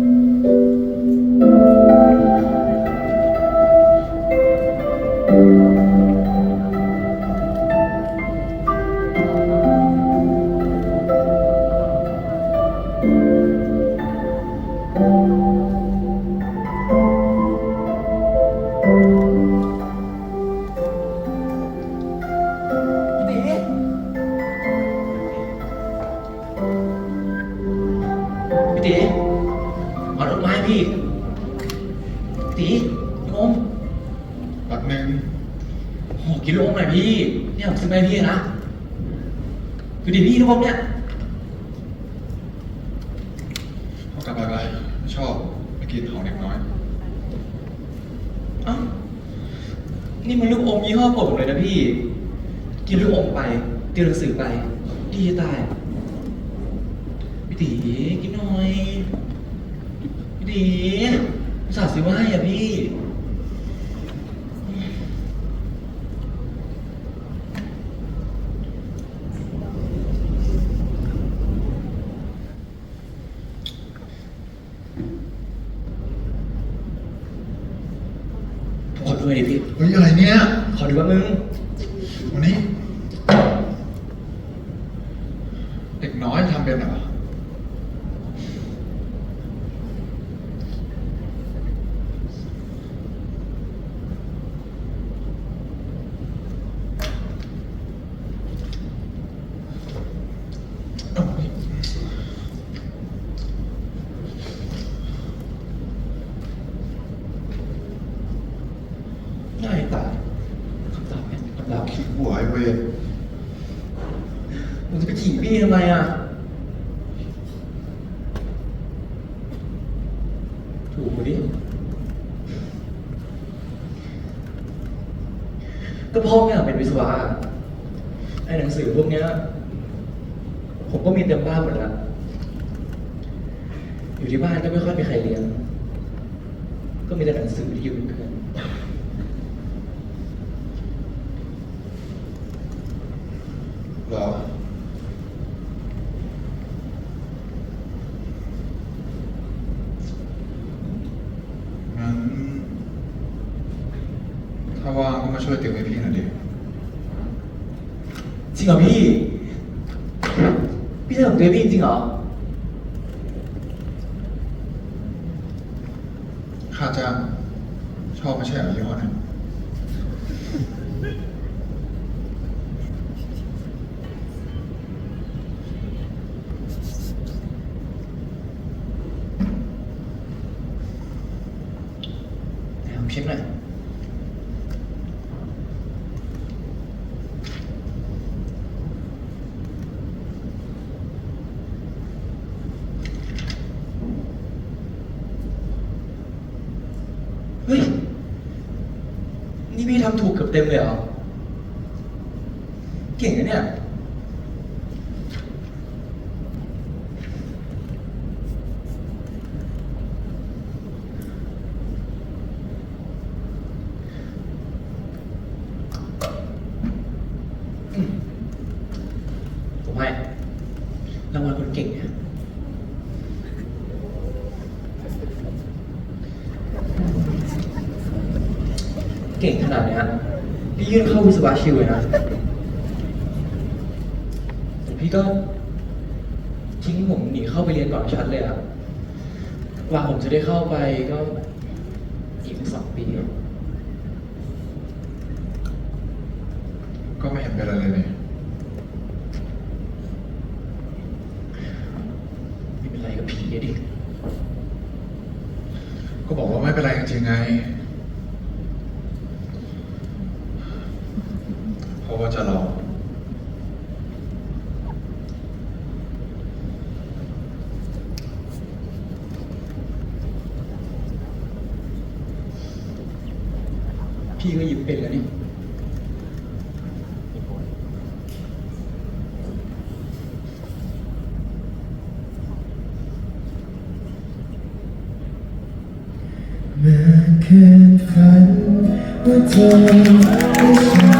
พี่ ตีลูกอมแป๊บนึงโอ้กินลูกอมหน่อยพี่ เนี่ยผมซื้อมาให้พี่นะคือดีพี่ลูกอมเนี่ยเอากลับไปไปไม่ชอบไม่กินของเด็กน้อย เอ้านี่มันลูกอมยี่ห้อโปรดผมเลยนะพี่ กินลูกอมไปเตรียมหนังสือไป ดีจะตายพี่ตีกินหน่อยพี่ตีอุต ส่าห์ซื้อมาให้อะพี่ ขอดูหน่อยดิพี่ เฮ้ยอะไรเนี่ยขอดูว่ามึง วันนี้ เด็กน้อยทำเป็นเหรอ เอ้าเฮ้ย ง่ายตายคำตอบเนี่ยคำตอบ ขี้หัวไอ้เวร มึงจะไปถีบพี่ทำไมอะ ถูกกูดิก็พ่อไม่ยเป็นวิศวะไอ้หนังสือพวกเนี้ย ผมก็มีเต็มบ้านหมดแล้วอยู่ที่บ้านก็ไม่ค่อยมีใครเรียน ก็มีแต่หนังสือที่อยู่เป็นเพื่อนเหรอ งั้น ถ้า ว่างก็มาช่วยติวให้พี่หน่อยดิจริงเหรอพี่ พี่ทำตัวพี่จริงเหรอ ค่าจ้างชอบไม่ใช่เหรอยี่ห้อนั้นไหนผมเช็คหน่อย เฮ้ย นี่ พี่ทำถูกเกือบเต็มเลยเหรอ เก่งนะเนี่ย อืมผมให้รางวัลคนเก่งเนี่ย เก่งขนาดเนี้ยพี่ยื่นเข้าวิศวะชิวเลยนะแต่พี่ก็ทิ้งผมหนีเข้าไปเรียนก่อนชัดเลยอะกว่าผมจะได้เข้าไปก็อีกสองปีก็ไม่เห็นเป็นอะไรเลยนี่ ไม่เป็นไรกับผีอะดิ ก็บอกว่าไม่เป็นไรจริงๆไง เพราะว่าจะรอพี่ก็หยิ้มเป็นแล้วนี่เมื่อคืนฝันว่าเธอไม่ใช่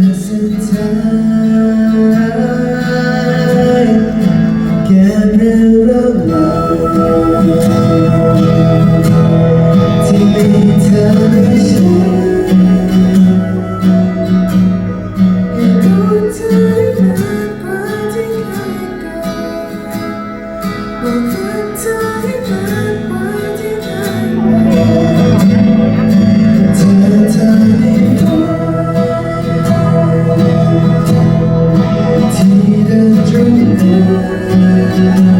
passing time. Yeah.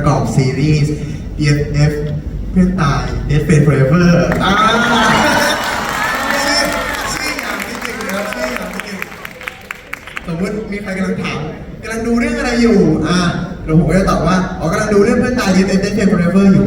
ประกอบซีรีส์ BFF เพื่อนตาย Dead Friend Forever อ่าชื่อชื่ออย่างที่จริงนะครับชื่ออย่างที่จริงสมมติมีใครกำลังถามกำลังดูเรื่องอะไรอยู่ อ่าเดี๋ยวผมก็จะตอบว่าอ๋อกำลังดูเรื่องเพื่อนตาย Dead Friend Forever อยู่